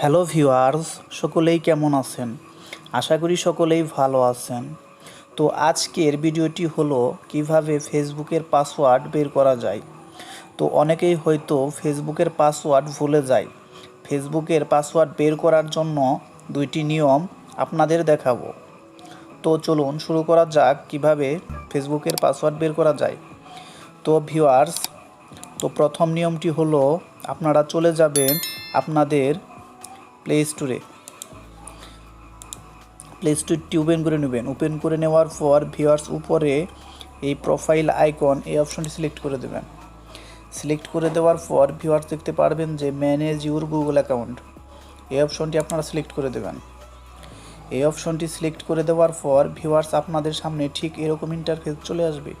Hello viewers, সকলেই কেমন আছেন? আশা করি সকলেই ভালো আছেন। তো আজকের ভিডিওটি হলো কীভাবে ফেসবুকের পাসওয়ার্ড বের করা যায়। তো অনেকেই হয়তো ফেসবুকের পাসওয়ার্ড ভুলে যায়। ফেসবুকের পাসওয়ার্ড বের করার জন্য দুইটি নিয়ম আপনাদের দেখাবো। তো চলুন শুরু করা যাক কীভাবে ফেসবুকের পাসওয়ার্ড বের করা যায়। তো ভিউয়ার্স, তো প্রথম নিয়মটি হলো আপনারা চলে যাবেন আপনাদের প্লে স্টোরে প্লে স্টোরটি ওপেন করে নেবেন। ওপেন করে নেওয়ার পর ভিউয়ার্স উপরে এই প্রোফাইল আইকন এই অপশনটি সিলেক্ট করে দেবেন। সিলেক্ট করে দেওয়ার পর ভিউয়ার্স দেখতে পারবেন যে ম্যানেজ ইউর গুগল অ্যাকাউন্ট এই অপশনটি আপনারা সিলেক্ট করে দেবেন। এই অপশনটি সিলেক্ট করে দেওয়ার পর ভিউয়ার্স আপনাদের সামনে ঠিক এরকম ইন্টারফেস চলে আসবে।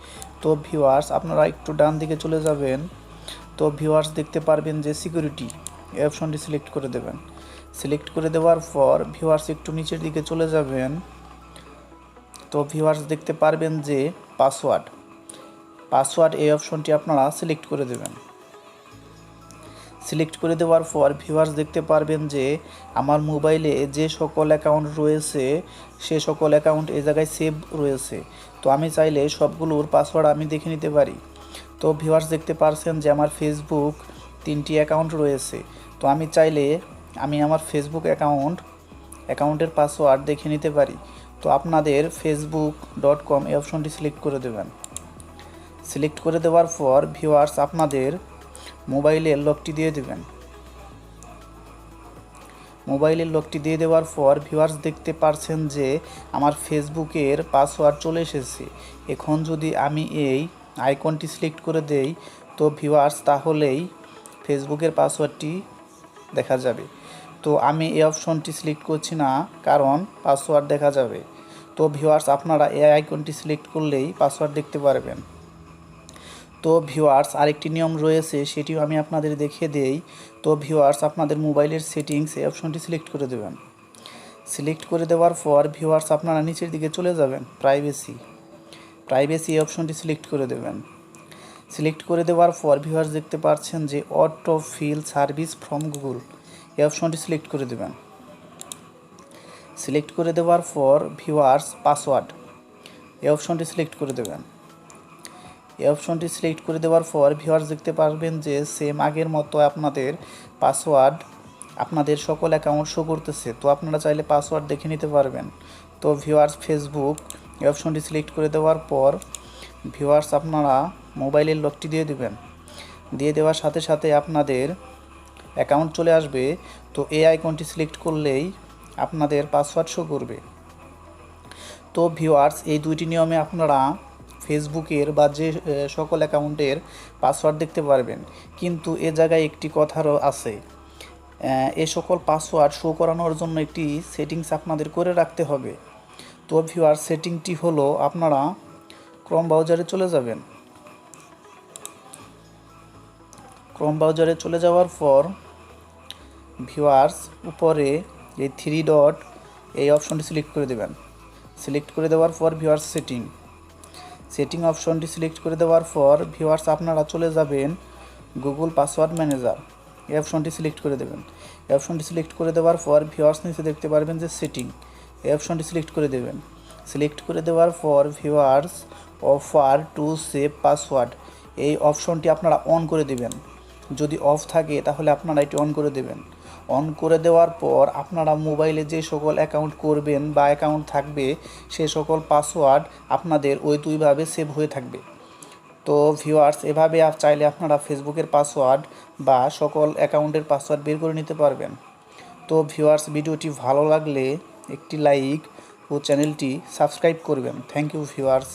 তো ভিউয়ার্স আপনারা একটু ডান দিকে চলে যাবেন। তো ভিউয়ার্স দেখতে পারবেন যে সিকিউরিটি এই অপশনটি সিলেক্ট করে দেবেন। সিলেক্ট করে দেওয়ার পর ভিউয়ার্স একটু নিচের দিকে চলে যাবেন। তো ভিউয়ার্স দেখতে পারবেন যে পাসওয়ার্ড পাসওয়ার্ড এই অপশনটি আপনারা সিলেক্ট করে দেবেন। সিলেক্ট করে দেওয়ার পর ভিউয়ার্স দেখতে পারবেন যে আমার মোবাইলে যে সকল অ্যাকাউন্ট রয়েছে, সে সকল অ্যাকাউন্ট এ জায়গায় সেভ রয়েছে। তো আমি চাইলে সবগুলোর পাসওয়ার্ড আমি দেখে নিতে পারি। তো ভিউয়ার্স দেখতে পারছেন যে আমার ফেসবুক তিনটি অ্যাকাউন্ট রয়েছে। তো আমি চাইলে আমি আমার ফেসবুক অ্যাকাউন্ট অ্যাকাউন্টের পাসওয়ার্ড দেখে নিতে পারি। তো আপনাদের ফেসবুক ডট কম এই অপশনটি সিলেক্ট করে দেবেন। সিলেক্ট করে দেওয়ার পর ভিউয়ার্স আপনাদের মোবাইলের লকটি দিয়ে দেবেন। মোবাইলের লকটি দিয়ে দেওয়ার পর ভিউয়ার্স দেখতে পারছেন যে আমার ফেসবুকের পাসওয়ার্ড চলে এসেছে। এখন যদি আমি এই আইকনটি সিলেক্ট করে দেই, তো ভিউয়ার্স তাহলেই ফেসবুকের পাসওয়ার্ডটি দেখা যাবে। তো আমি এই অপশনটি সিলেক্ট করছি না, কারণ পাসওয়ার্ড দেখা যাবে। তো ভিউয়ার্স আপনারা এই আইকনটি সিলেক্ট করলেই পাসওয়ার্ড দেখতে পারবেন। তো ভিউয়ার্স আরেকটি নিয়ম রয়েছে, সেটিও আমি আপনাদের দেখিয়ে দেই। তো ভিউয়ার্স আপনাদের মোবাইলের সেটিংস এই অপশনটি সিলেক্ট করে দেবেন। সিলেক্ট করে দেওয়ার পর ভিউয়ার্স আপনারা নিচের দিকে চলে যাবেন প্রাইভেসি প্রাইভেসি এই অপশনটি সিলেক্ট করে দেবেন। সিলেক্ট করে দেওয়ার পর ভিউয়ার্স দেখতে পাচ্ছেন যে auto fill service from Google এই অপশনটি সিলেক্ট করে দেবেন। সিলেক্ট করে দেওয়ার পর ভিউয়ার্স পাসওয়ার্ড এই অপশনটি সিলেক্ট করে দেবেন। এই অপশনটি সিলেক্ট করে দেওয়ার পর ভিউয়ার্স দেখতে পারবেন যে সেম আগের মতো আপনাদের পাসওয়ার্ড আপনাদের সকল অ্যাকাউন্ট শো করতেছে। তো আপনারা চাইলে পাসওয়ার্ড দেখে নিতে পারবেন। তো ভিউয়ার্স ফেসবুক এই অপশনটি সিলেক্ট করে দেওয়ার পর ভিউয়ার্স আপনারা মোবাইলের লকটি দিয়ে দেবেন। দিয়ে দেওয়ার সাথে সাথে আপনাদের অ্যাকাউন্ট চলে আসবে, তো এই আইকনটি সিলেক্ট করলেই আপনাদের পাসওয়ার্ড শো করবে। তো ভিউয়ার্স এই দুইটি নিয়মে আপনারা ফেসবুকের বা যে সকল অ্যাকাউন্টের পাসওয়ার্ড দেখতে পারবেন। কিন্তু এ জায়গায় একটি কথারও আছে, এ সকল পাসওয়ার্ড শো করানোর জন্য একটি সেটিংস আপনাদের করে রাখতে হবে। তো ভিউয়ার সেটিংটি হলো আপনারা ক্রম ব্রাউজারে চলে যাবেন। ক্রম ব্রাউজারে চলে যাওয়ার পর ভিউয়ার্স উপরে এই থ্রি ডট এই অপশনটি সিলেক্ট করে দেবেন। সিলেক্ট করে দেওয়ার পর ভিউয়ার্স সেটিং সেটিং অপশনটি সিলেক্ট করে দেওয়ার পর ভিউয়ার্স আপনারা চলে যাবেন গুগল পাসওয়ার্ড ম্যানেজার এই অপশনটি সিলেক্ট করে দেবেন। এই অপশনটি সিলেক্ট করে দেওয়ার পর ভিউয়ার্স নিচে দেখতে পারবেন যে সেটিং এই অপশনটি সিলেক্ট করে দেবেন। সিলেক্ট করে দেওয়ার পর viewers offer to save password এই অপশনটি আপনারা অন করে দেবেন। যদি অফ থাকে তাহলে আপনারা এটি অন করে দেবেন। অন করে দেওয়ার পর আপনারা মোবাইলে যে সকল অ্যাকাউন্ট করবেন বা অ্যাকাউন্ট থাকবে, সে সকল পাসওয়ার্ড আপনাদের ওই দুইভাবে সেভ হয়ে থাকবে। তো ভিউয়ার্স, এভাবে আপ চাইলে আপনারা ফেসবুকের পাসওয়ার্ড বা সকল অ্যাকাউন্টের পাসওয়ার্ড বের করে নিতে পারবেন। তো ভিউয়ার্স, ভিডিওটি ভালো লাগলে একটি লাইক ও চ্যানেলটি সাবস্ক্রাইব করবেন। Thank you viewers.